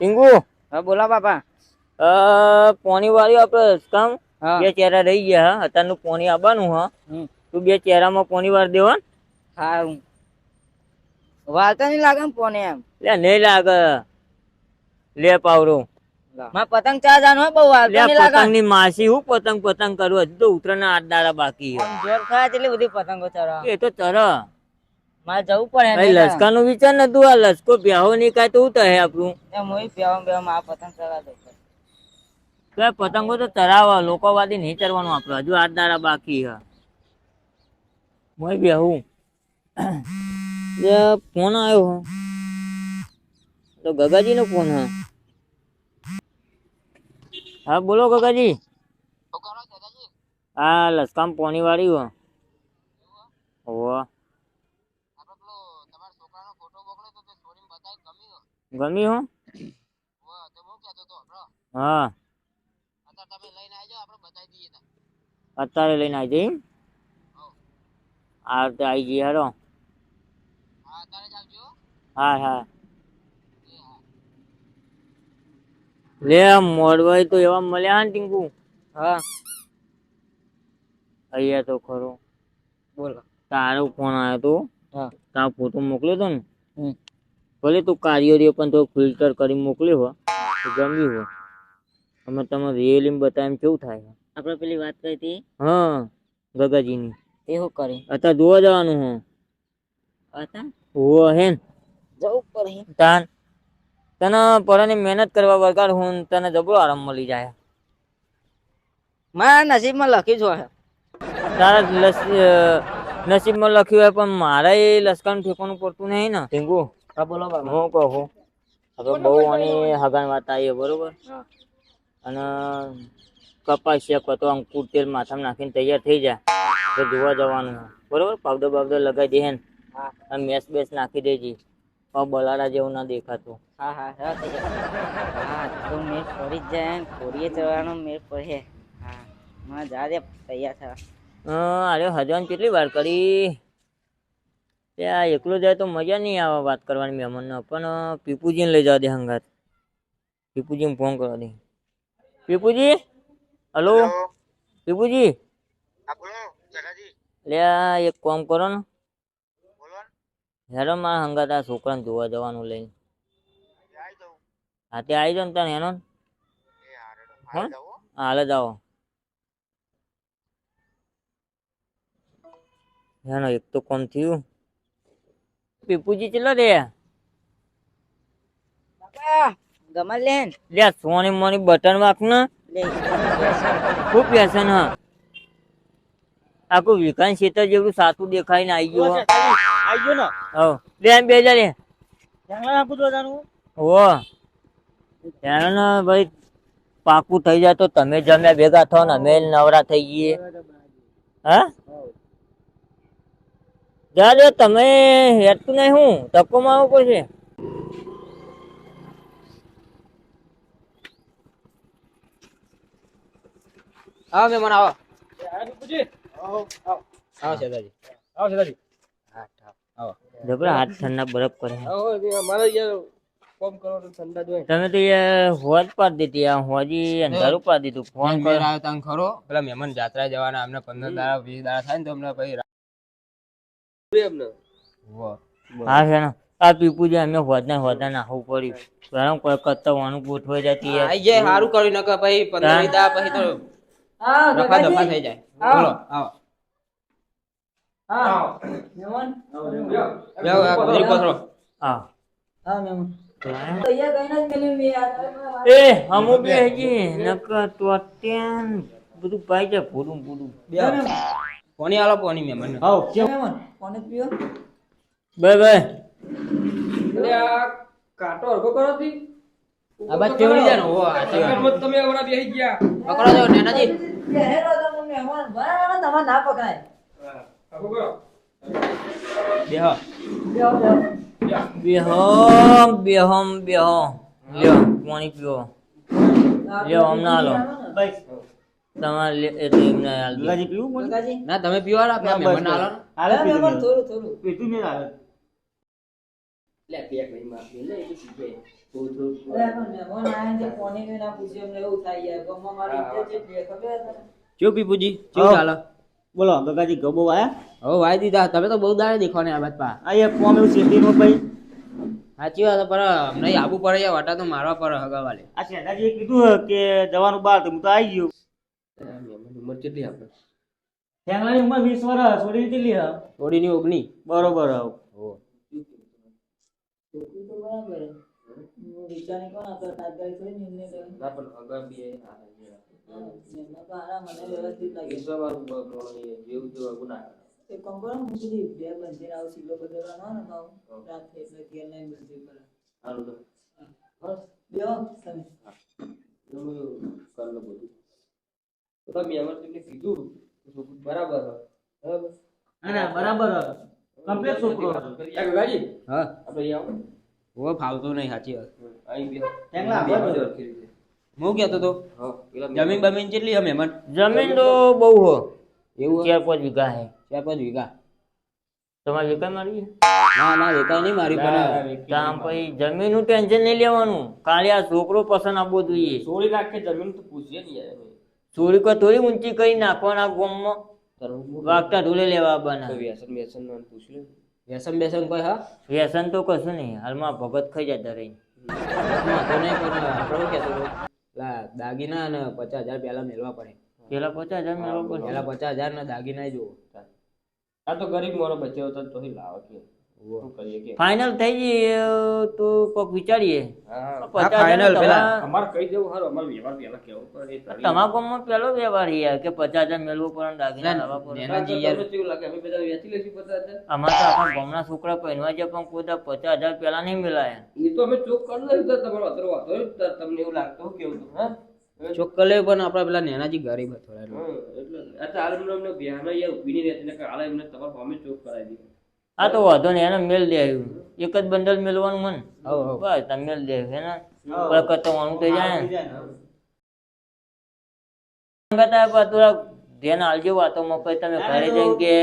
ટીંગુ હા બોલા બાપા. અ પોણી વાળી આપણે કામ બે ચહેરા રહી ગયા હા. અત્યારનું પોણી આવવાનું હા. તું બે ચહેરામાં પોણી વાર દેવા હા. વાળતા નહીં લાગે ને ફોને એમ? લે નહીં લાગે. લે પાવરો. માં પતંગ ચાર જાન બહુ લે નહીં લાગે. પતંગ માસી હું પતંગ પતંગ કરું? હજુ તો ઉતરાના આઠ દાડા બાકી જોર ખાય એટલી બધી પતંગો ચડવા એ તો તર મારે જવું પડે લસકા નું વિચાર નતું આ લસકો પ્યાહો નહીં કાય તો ઉતરે આપણું. એમ હું આ પતંગ દઉં પતંગો તો ચરાવવા લોકો વાદી નહીં ચરવાનું આપણે. હજુ આઠ દાડા બાકી છે. મોય બેહું. ફોન આવ્યો હે. તો ગગાજી નો ફોન હા. હા બોલો ગગાજી. હા લસકામ પોણી વાળી હો હોવ ગમી હો? હા અત્યારે લઈને આવી જઈ? આ રીતે આવી જઈએ હેડો હા હા. લે મોડવાઈ તો એવા મળ્યા ને ટીંકુ. હા. અહીંયા તો ખરો. બોલો. તારો ફોન આવ્યો તો. હા. તારો ફોટો મોકલ્યો તો ને? હમ. ભલે તું કાર્યો પણ તો ફિલ્ટર કરી મોકલ્યો હો તો ગમ્યું હો. અમે તમે રિયલી બતાવીને કેવું થાય? આપણે પેલી વાત કરી હતી? હા ગગાજીની. એ શું કરે? અત્યારે જોવા જવાનું હું. હતા હોવ હે જવું પડે. તાન તને પરાની મહેનત કરવા વગર હું તને જબરો આરામ મળી જાય. મારા નસીબમાં લખી જો તારા નસીબમાં લખ્યું હોય પણ મારા એ લશ્કરનું ઠેકાણું પડતું નહીં ને? ટીંગુ હા બોલો બાબા. હું કહું હવે બહુ આની હગાન વાત આવી બરોબર? અને કપાસ છે તો અંકુર તેલ માથામાં નાખીને તૈયાર થઈ જાય. તો જોવા જવાનું. બરોબર? પાવડર બાવડર લગાવી દે ને. અને મેસ બેસ નાખી દેજે. હવે બલાડા જેવું ના દેખાતું. હા હા હા. તો મેળ પડી જ જાય ને. કોરીએ ચડવાનો મેળ પડે હા માં જા દે તૈયાર થવા. હા અરે હજવાન કેટલી વાર કરી? ત્યાં એકલો જાય તો મજા નહીં આવે વાત કરવાની મહેમાનને. પણ પીપુજીને લઈ જવા દે હંગાત. પીપુજીને ફોન કરવા દે. પીપુજી? હલો પીપુજી? લે આ એક કામ કરો ને. હેરો મારા હંગાત આ છોકરાને જોવા જવાનું લઈને. હા તે આવી જાવ ને તને એનો હા હાલે જાઓ એનો એક તો કોમ થયું. પીપુજી ચેલો રે બાપા ગમા લેન લે સોની મોની બટન વાક ને. ખૂબ વ્યસન હા. આખું વિકાન ક્ષેત્ર જેવું સાતું દેખાઈને આવી ગયો આઈ ગયો ને? હવ. લે એમ બે જા રે જંગલ તો જાનું હો. ને ભાઈ પાકું થઈ જાય તો તમે જમ્યા ભેગા થો ને અમે નવરા થઈ જઈએ હા? જા દે તમે હેરતું નહીં હું. ધક્કો મારવો પડશે. આવો મેમન આવો. આવો સેદાજી આવો સેદાજી જબરા હાથ ઠંડા બરફ કરે તમે તો હોજ પાડી દીધી આ હોજી અંધારું પાડી દીધું. ફોન આવ્યો તને ખરો. પેલા મહેમાન જાત્રા જવાના અમને પંદર દાડા વીસ દાડા થાય ને તો અમને પછી. હા છે ને. આ પીપુજી અમે હોજના હોજના નાખવું પડ્યું. ગરમ કોઈ કરતા વાનું ગોઠવાઈ જતી આઈ જાય સારું કર્યું નકર પછી પંદર દા પછી તો રફા દફા થઈ જાય. બોલો આવો. બેહો, આ ગોદરી પથરો. હા. હા મેમન. એ અમુ બે હજી નકર તો અત્યાર બધું પાઈ જાય પૂરું પૂરું બેહો. પોની આલો પોની મેં મને આવ બાય આ બાજુ ચેવડી બે ને ઓહો, આ કાટો પકડો કરો થી આ બસ પકડાય જાનો ઓ આ બેહો લ્યો પાણી પીવો લ્યો અમને હાલો તમારે લે- એ તો એમને હાલ દો. ના તમે બેહો. બેહો બેહો. આલો બેહો લ્યો પાણી પીઓ લ્યો નહીં આલો લે. એ તો ના. બોલો ગગાજી ગબો આયા? વાઈ દીધા. તમે તો બહુ દાડે દેખો ને આ બાદ પા. આ એવું ભાઈ. સાચી વાત પર પણ અમને આબુ પડે વાટા તો મારવા પડે હગાવાલે. આ શેઠાજીએ કીધું કે જવાનું બહાર તો હું તો આવી ગયો. ઉંમર કેટલી આપણે થેંગલાની ઉંમર વીસ વર્ષ ઓડી કેટલી હે થોડીની ઓગણી બરોબર હે. બી તમે. કર લો તો તમે અમારે તમને કીધું બરાબર બરાબર? ના ના બરાબર કમ્પ્લીટ છોકરો હે. હા આપણે આવો. ઓ ફાવતું નહીં સાચી વાત. અહીં બે. હું કહેતો તો? જમીન બમીન કેટલી અમે મહેમાન? જમીન તો બહુ હો. એવું ચાર પાંચ વીઘા હે. ચાર પાંચ વીઘા. તમારે વીઘા મારી ના ના વેકાય નહીં મારી પણ કામ પછી જમીનનું ટેન્શન નહીં લેવાનું. કાલે આ છોકરો પસંદ આપવો જોઈએ. સોળી રાખે જમીન તો પૂછીએ ને કોઈ થોડી ઊંચી કરી નાખવાના ગોમમાં. વાગતા ઢોલે લેવા બના. વ્યસન વ્યસનનું પૂછી લે વ્યસન બેસન કોઈ હા? વ્યસન તો કશું નહીં. હાલમાં ભગત ખાઈ જતા રહી. નહીં પણ આપણે દાગીના અને પચાસ હજાર પહેલા મેળવા પડે. પેલા પચાસ હજાર મેળવા પડે પેલા પચાસ હજાર ના દાગીના જોવો. આ તો ગરીબ મોરો બચ્યો હતો તો લાવો શું કરીએ કે. ફાઇનલ થઈ જઈએ તો કોક વિચારીએ. હા ફાઇનલ અમારે કહી દેવું હારું અમાર વ્યવહાર પહેલા કેવો પડે તમારા ગામમાં પેલો વ્યવહાર યાર કે પચાસ હજાર મેળવો પડે ને દાગીના લાવવા પડે. એનાજી યાર. કેવું લાગે? અમે બધા વેચી લેશું પચાસ હજાર? અમારે તો આપણા ગામના છોકરા પહેરવા જે પણ કોઈ પચાસ હજાર પેલા નહીં મેલાય. એ તો અમે ચોક કરી લઈશું તમારો અતરો વાતો તમને એવું લાગતું કેવું હા? ચોક કરી પણ આપણા પેલા નેનાજી ગરીબ હતા થોડા એટલે. એટલે હાલ એમને અમને બિહારનો યાર ઊભી નહીં રહેતી ને હાલ એમને તમારા ફોર્મે ચોક કરાવી દીધું. આ તો વાંધો નહીં એને મેલ દે આવ્યું. એક જ બંડલ મેલવાનું મન. બસ તમે મેલ દે હે ને? બરકત તો વાણું થઈ જાય ને ધ્યાન આલજો વાતોમાં પછી તમે ઘરે જઈને કે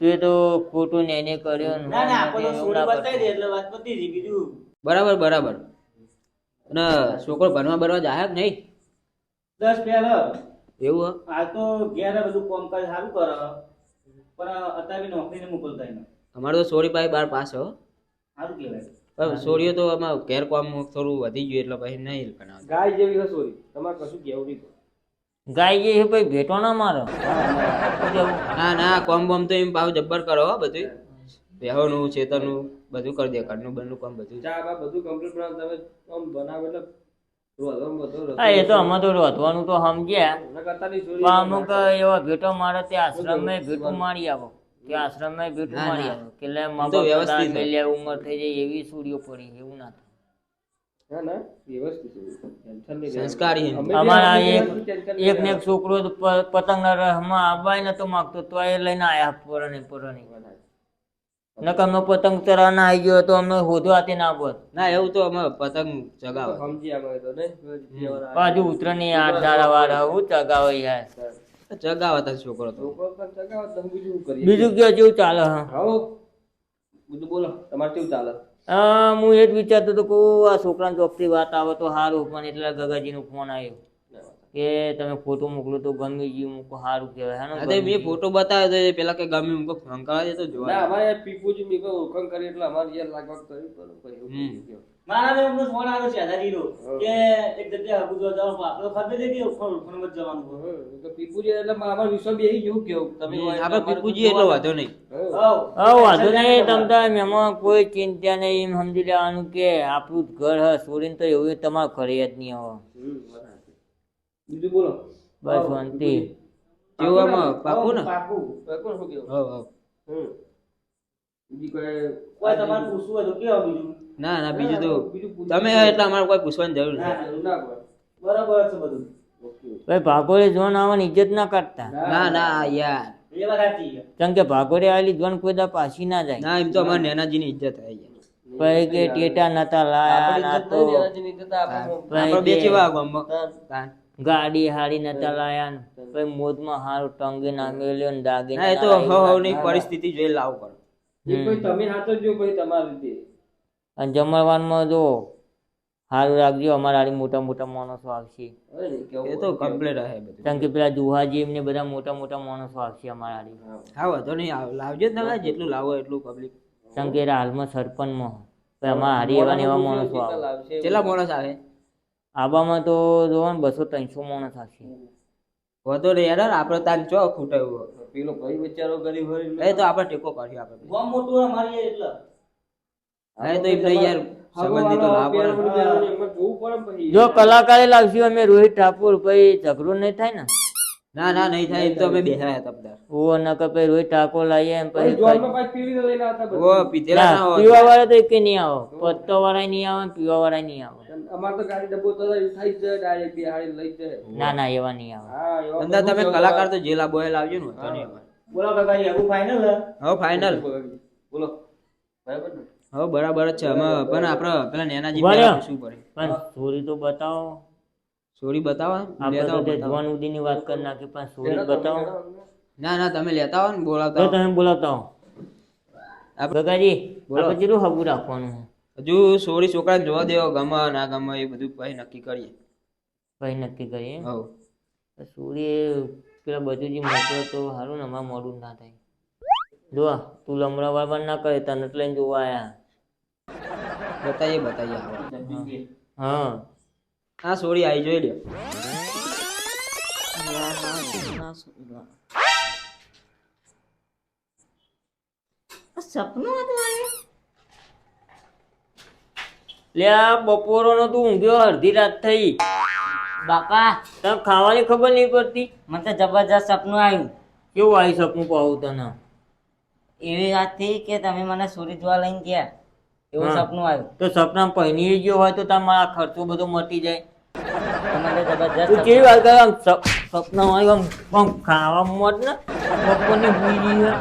તું તો ખોટું એને કર્યું બરાબર બરાબર. અને છોકરો ભણવા ભરવા જાય નહીં? દસ પહેલા એવું હે? તો ઘેર બધું કામ સારું કરે પણ અત્યારે નોકરીને મોકલતા એને અમારે તો સોરી પાસે બાર પાસ હો સારું કહેવાય. સોરીઓ તો આમાં ઘેર કામ થોડું વધી ગયું એટલે પછી નહીં ગાય જેવી હોય સોરી. તમારે કશું કેવું નહીં ગાય જે ભાઈ ભેટો ના મારો. ના ના કોમ બોમ તો એમ ભાવ જબ્બર કરો હો બધું બેહોનું ચેતનનું બધું કરી દે ઘરનું બનનું કામ બધું ચા બા બધું કમ્પ્લીટ પણ તમે કામ બનાવ એટલે હા એ તો અમે તો રોધવાનું તો સમજ્યા. પણ અમુક એવા ભેટો મારે તે આશ્રમ ભેટું મારી આવો. કે આશ્રમમાં ના, મારી ના. કે લે મા તો બાપ વ્યવસ્થિત દાદા મેલ્યા ઉંમર થઈ જાય એવી સૂર્યો પડી એવું ના થાય. ના ના ને રહમાં આવવાય નતો માંગતો તો એ લઈને આયા પરણે પરણે. અમે પતંગ ચરાવવા ના આવી ગયો તો અમે હોધો ના બોલ. ના એવું તો અમે પતંગ ચગાવે. સમજી અમે તો પાછું ઉતરની આઠ દાડા વાળા હું ચગાવે યાર. ચગાવે તાર છોકરો તો બીજું કયો જેવું ચાલે હા. બધું બોલો તમારે કેવું ચાલે? હા, હું એ જ વિચારતો હતો કે આ છોકરાને જોબથી વાત આવે તો સારું પણ એટલે ગગાજીનો ફોન આવ્યો. કે તમે ફોટો મોકલો તો ગમી ગયું મૂકો સારું કહેવાય હા અરે મેં ફોટો બતાવ્યો તો એ પેલા કે ગમે મૂકો ફોન કરાવી દે તો જોવા અમારે પીપુજી મી ઓળખાણ કરી એટલે અમારે યાર લાગવા કર્યું પણ મારા બે અમને ફોન આવ્યો છે દાદીનો કે એક જગ્યાએ હગું જોવા જવાનું આપણે ખબર દે કે ફોન ફોન મત જવાનું તો પીપુજી એટલે મારા વિશ્વ બેહી ગયું કેવું તમે આપણે પીપુજી એટલો વાંધો નહીં. હા. વાંધો નહીં તમ મેમાં કોઈ ચિંતા નહીં એમ સમજી લેવાનું કે આપણું જ ઘર હે છોડીને તો એવું તમારે ઘરે જ નહીં આવે. બીજું બોલો. બસ શાંતિ. કેવું આમાં? પાકું ને પાકું. પાકું શું કેવું હવ હવ બીજી કોઈ કોઈ તમારે પૂછવું હોય તો કેવા બીજું. ના ના બીજું તો તમે એટલે અમારે કોઈ પૂછવાની જરૂર ના, નથી ના, બરાબર. છે બધું. ભાઈ ભાગોરે જોન આવવાની ઇજ્જત ના કરતા ના ના યાર. કેમ કે ભાગોરે આવેલી જોન કોઈ દા પાછી ના જાય. ના એમ તો અમારે નેનાજીની ઇજ્જત થાય જાય પછી કે ટેટા નતા લાયા ના તો આપણે બે કેવા ગાડી હારી નતા લાયા ને. પછી મોજમાં હારું ટંગે ના મેલ્યો ને દાગે ના એ તો હવની પરિસ્થિતિ જોઈ લાવવું પડે કોઈ તમે હાથો જો ભાઈ તમારી રીતે. અને જમણવારમાં જો સારું રાખજો અમારા આડી મોટા મોટા માણસો આવશે. એ તો કમ્પ્લીટ હે બધું. કારણ કે પેલા દુહાજી એમને બધા મોટા મોટા માણસો આવશે અમારા આડી. હા. વાંધો નહીં લાવજો જ તમે જેટલું લાવો એટલું પબ્લિક કારણ કે હાલમાં સરપંચમાં. અમારા હારી એવા ને એવા માણસો આવે. કેટલા માણસ આવે? આબામાં તો જોવો ને બસો ત્રણસો માણસ આવશે. વધો નહીં યાર આપણે તાન ચો ખૂટાયું. પેલો ભાઈ બચારો ગરીબ એ તો આપણે ટેકો કર્યો આપણે. મોટું અમારી એટલે. હવે તો એમને યાર સંબંધી તો ને. પડે. ને જો કલાકારે લાવશું અમે રોહિત ઠાકુર ભાઈ ઝઘડો નહીં થાય ને? ના ના નહીં થાય. તો અમે બેઠા હતા તબદાર ઓ નકર ભાઈ રોહિત ઠાકોર લાવીએ એમ પછી. ઓ પીધેલા ના ના, હોય. પીવા વાળા તો એક નહીં આવો. પત્તો વાળા નહીં આવે પીવા વાળા નહીં આવે. અમારે તો ગાડી ડબ્બો તો થઈ જ ડાયરેક્ટ બિહારી લઈ જાય. ના ના એવા નહીં આવે. હા અંદર તમે કલાકાર તો જેલા એ લાવજો ને બોલો કાકા એવું ફાઇનલ હવે ફાઇનલ બોલો. બરાબર ને? હવે બરાબર જ છે. અમે પણ આપણે પેલા નેનાજી શું પડે. પણ સોરી તો બતાવો. સોરી બતાવો આપણે તો જવાન ઉદીની વાત કરી નાખી પણ સોરી બતાવો. ના ના તમે લેતા આવો ને બોલાવતા તો. તમે બોલાવતા હો ગગાજી બોલો. કેટલું હગું રાખવાનું હજુ સોરી છોકરાને જોવા દેવો ગમે ના ગમે એ બધું પછી નક્કી કરીએ. પછી નક્કી કરીએ? હવ. સોરી પેલા બધું જે મોકલો તો સારું ને અમારું મોડું ના થાય. જોવા તું લમડા વાળવા ના કરે તને એટલે લઈને જોવા આયા. બતાઈએ બતાઈએ આવો. હા. હા. સોરી આવી જોઈ લ્યો. સપનું હતું આ? લે બપોરો નો તું ઊંઘ્યો અડધી રાત થઈ. બાપા તને ખાવાની ખબર નહીં પડતી? મને તો જબરજસ્ત સપનું આવ્યું. કેવું આવ્યું સપનું કહું તને? એવી વાત થઈ કે તમે મને સોરી જોવા લઈને ગયા. એવું સપનું આવ્યું? તો સપના પહેરી ગયો હોય તો તમારા ખર્ચો બધો મટી જાય. તમારે જબરજસ્ત કેવી વાત કરે સપના હોય આમ ખાવા મત ને? બપોરની ભૂઈ ગઈ હોય.